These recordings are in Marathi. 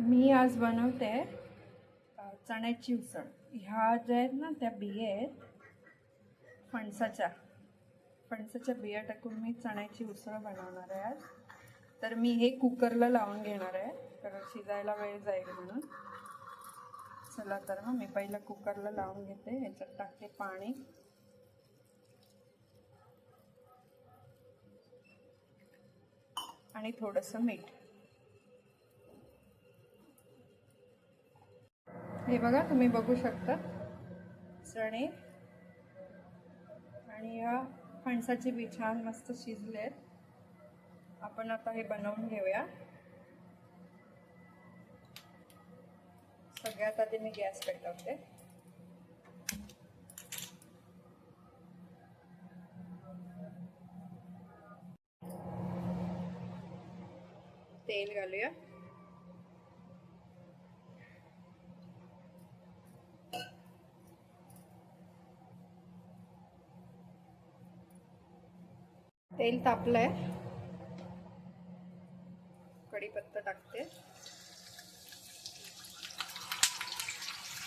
मी आज बनवते चण्याची उसळ. ह्या ज्या आहेत ना त्या बिया आहेत फणसाच्या. फणसाच्या बिया टाकून मी चण्याची उसळ बनवणार आहे आज. तर मी हे कुकरला लावून घेणार आहे कारण शिजायला वेळ जाईल म्हणून. चला तर मग मी पहिलं कुकरला लावून घेते ह्याच्यात टाकते पाणी. आणि थोडंसं मीठ. हे बघा तुम्ही बघू शकता. चणे. आणि या फणसाचे बी छान मस्त शिजले आहेत. आपण आता हे बनवून घेऊया. सगळ्यात आधी मी गॅस पेटवते तेल घालूया तेल तापलं आहे कढीपत्ता टाकते.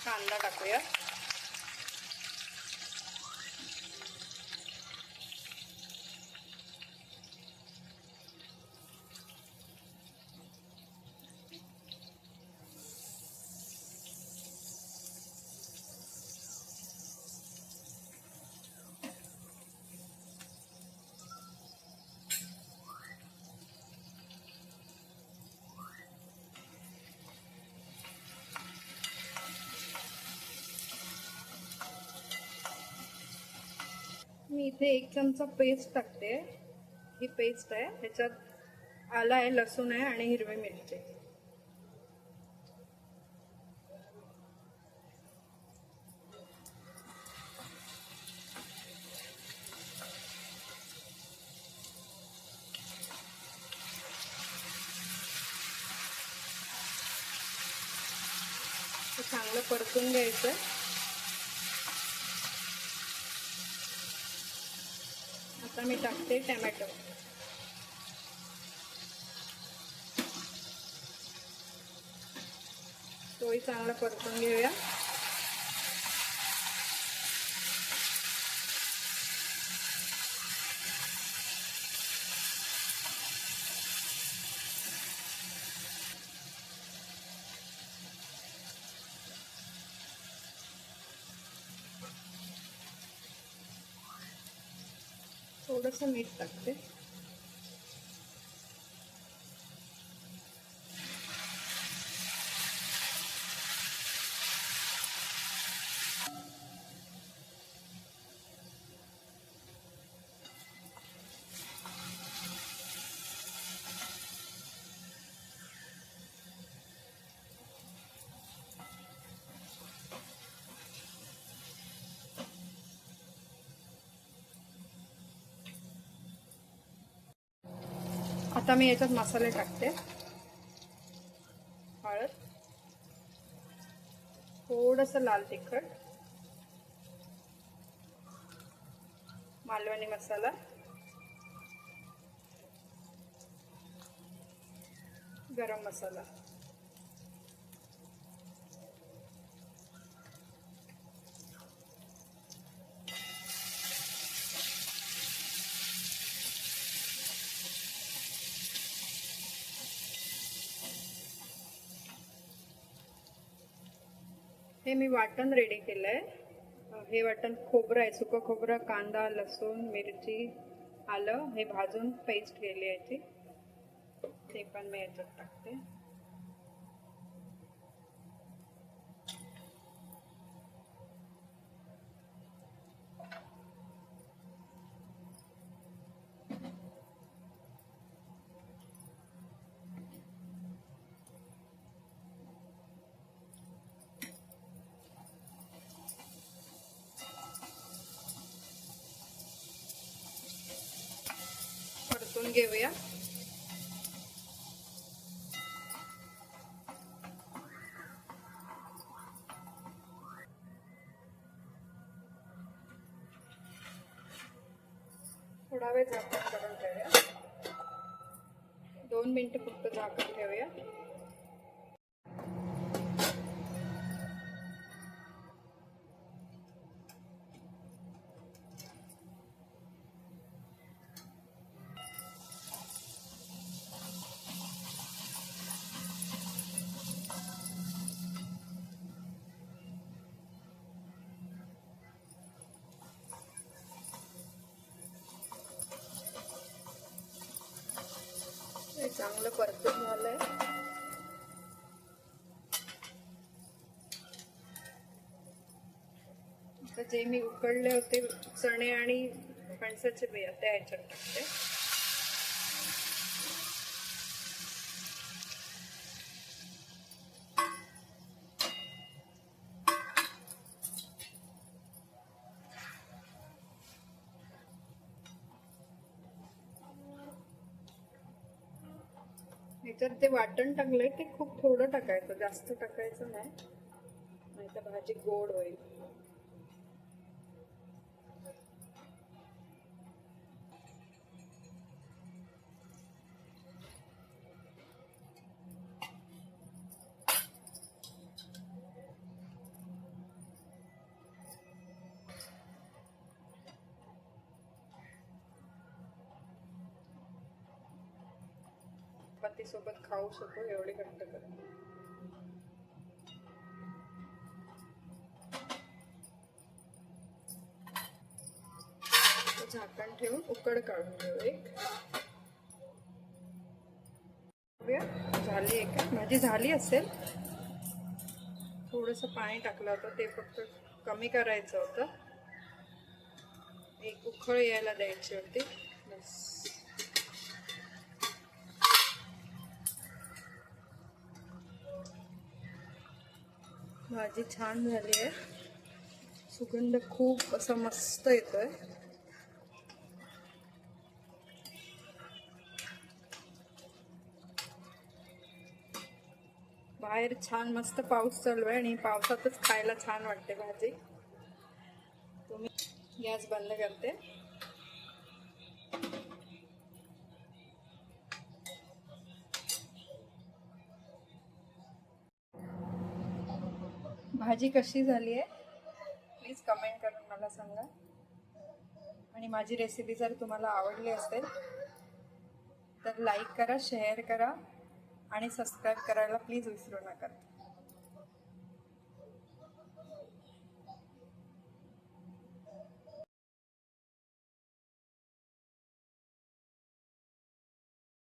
कांदा टाकूया मी इथे एक चमचा पेस्ट टाकते. ही पेस्ट आहे. ह्याच्यात आला आहे लसूण आहे आणि हिरवी मिरची. हे चांगलं परतून घ्यायचं आता मी टाकते टमॅटो. तोही चांगला परतून घेऊया. थोडंसं मीठ टाकते. आता मी याच्यात मसाले टाकते. हळद. थोडस लाल तिखट. मालवणी मसाला. गरम मसाला. हे मी वाटण रेडी केलं आहे हे वाटण खोबरं आहे सुकं खोबरं कांदा लसूण मिरची आलं हे भाजून पेस्ट केली ती. ते पण मी याच्यात टाकते. परतून घेऊया. थोडा वेळ झाकण करून ठेवूया. दोन मिनटं फक्त झाकण ठेवूया. परफेक्ट झालंय जे मी उकडले होते चणे आणि फणसाचे बिया त्या ह्याच्यात टाकते. ह्याच्यात ते वाटण टाकलंय ते खूप थोडं टाकायचं जास्त टाकायचं नाही. नाही तर भाजी गोड होईल. चपाती सोबत खाऊ शकतो एवढी घट्ट कर. झाकण ठेवून उकड काढून घेऊ एक. झाली आहे का? माझी झाली असेल. थोडस पाणी टाकलं होतं ते फक्त कमी करायचं होतं. एक उखळ यायला द्यायची होती. बस. भाजी छान झाली आहे. सुगंध खूप असा मस्त येतोय. बाहेर छान मस्त पाऊस चालू आहे आणि पावसातच खायला छान वाटते भाजी. तुम्ही गॅस बंद करते. भाजी कशी झाली आहे? प्लीज कमेंट करून मला सांगा. आणि माझी रेसिपी जर तुम्हाला आवडली असेल तर लाईक करा शेअर करा आणि सबस्क्राईब करायला प्लीज विसरू नका.